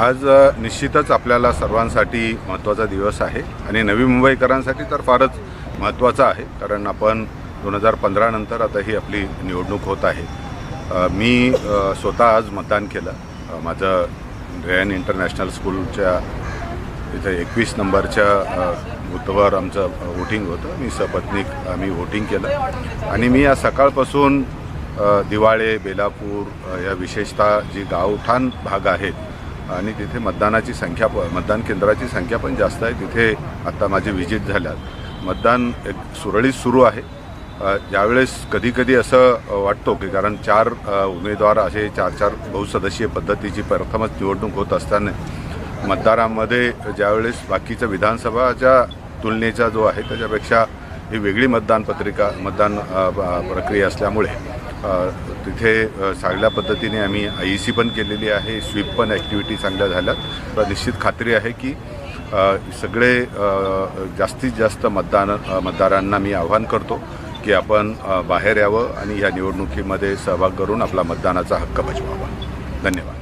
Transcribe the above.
आज निश्चितच आपल्याला सर्वांसाठी महत्त्वाचा दिवस आहे आणि नवी मुंबईकरांसाठी तर फारच महत्त्वाचा आहे कारण आपण दोन हजार पंधरानंतर आता ही आपली निवडणूक होत आहे. मी स्वतः आज मतदान केलं. माझं रेन इंटरनॅशनल स्कूलच्या इथे एकवीस नंबरच्या अ, आमचं वोटिंग होतं. मी सपत्नीक आम्ही वोटिंग केलं. आणि मी आज सकाळपासून दिवाळे बेलापूर या विशेषतः जी गावठाण भाग आहेत आणि तिथे मतदानाची संख्या प मतदान केंद्राची संख्या पण जास्त आहे. तिथे आत्ता माझे व्हिजिट झाल्यात. मतदान एक सुरळीत सुरू आहे. ज्यावेळेस कधीकधी असं वाटतो की कारण चार उमेदवार असे चार चार बहुसदस्यीय पद्धतीची प्रथमच निवडणूक होत असताना मतदारांमध्ये ज्यावेळेस बाकीच्या विधानसभाच्या तुलनेचा जो आहे त्याच्यापेक्षा ही वेगळी मतदान पत्रिका मतदान प्रक्रिया असल्यामुळे तिथे चांगल्या पद्धतीने आम्ही आय सी पण केलेली आहे स्वीप पण ॲक्टिव्हिटी चांगल्या झाल्या. तर निश्चित खात्री आहे की सगळे जास्तीत जास्त मतदान मतदारांना मी आव्हान करतो की आपण बाहेर यावं आणि या निवडणुकीमध्ये सहभाग करून आपला मतदानाचा हक्क बजवावा. धन्यवाद.